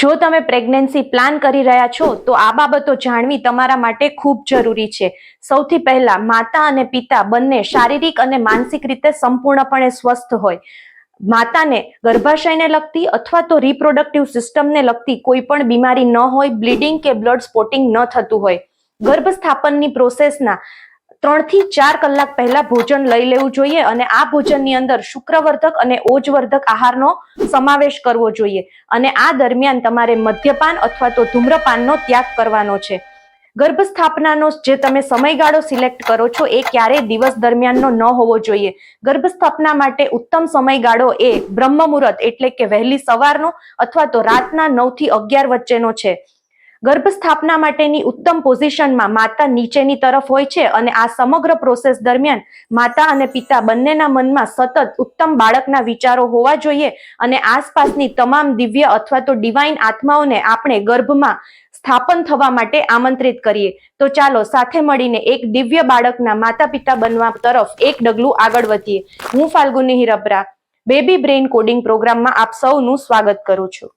જો તમે pregnancy plan કરી રહ્યા છો, તો આ બાબતો જાણવી તમારા માટે ખૂબ જરૂરી છે. સૌથી પહેલા માતા અને પિતા બંને શારીરિક અને માનસિક રીતે સંપૂર્ણપણે સ્વસ્થ હોય. માતાને ગર્ભાશયને લગતી અથવા તો રિપ્રોડક્ટિવ સિસ્ટમને લગતી કોઈ પણ બીમારી ન હોય, બ્લીડિંગ કે બ્લડ સ્પોટિંગ ન થતું હોય. ગર્ભ સ્થાપનની પ્રોસેસના ત્રણથી ચાર કલાક પહેલા ભોજન લઈ લેવું જોઈએ અને આ ભોજનની અંદર શુક્રવર્ધક અને ઓજવર્ધક આહારનો સમાવેશ કરવો જોઈએ. અને આ દરમિયાન તમારે મદ્યપાન અથવા તો ધૂમ્રપાનનો ત્યાગ કરવાનો છે. ગર્ભ સ્થાપનાનો જે તમે સમયગાળો સિલેક્ટ કરો છો એ ક્યારેય દિવસ દરમિયાનનો ન હોવો જોઈએ. ગર્ભ સ્થાપના માટે ઉત્તમ સમયગાળો એ બ્રહ્મ મુહૂર્ત એટલે કે વહેલી સવારનો અથવા તો રાતના નવથી અગિયાર વચ્ચેનો છે. ગર્ભ સ્થાપના માટેની ઉત્તમ પોઝિશનમાં માતા નીચેની તરફ હોય છે અને આ સમગ્ર પ્રોસેસ દરમિયાન માતા અને પિતા બંનેના મનમાં સતત ઉત્તમ બાળકના વિચારો હોવા જોઈએ અને આસપાસની તમામ દિવ્ય અથવા તો ડિવાઇન આત્માઓને આપણે ગર્ભમાં સ્થાપન થવા માટે આમંત્રિત કરીએ. તો ચાલો સાથે મળીને એક દિવ્ય બાળકના માતા પિતા બનવા તરફ એક ડગલું આગળ વધીએ. હું Falguni Hirbara baby brain coding પ્રોગ્રામમાં આપ સૌનું સ્વાગત કરું છું.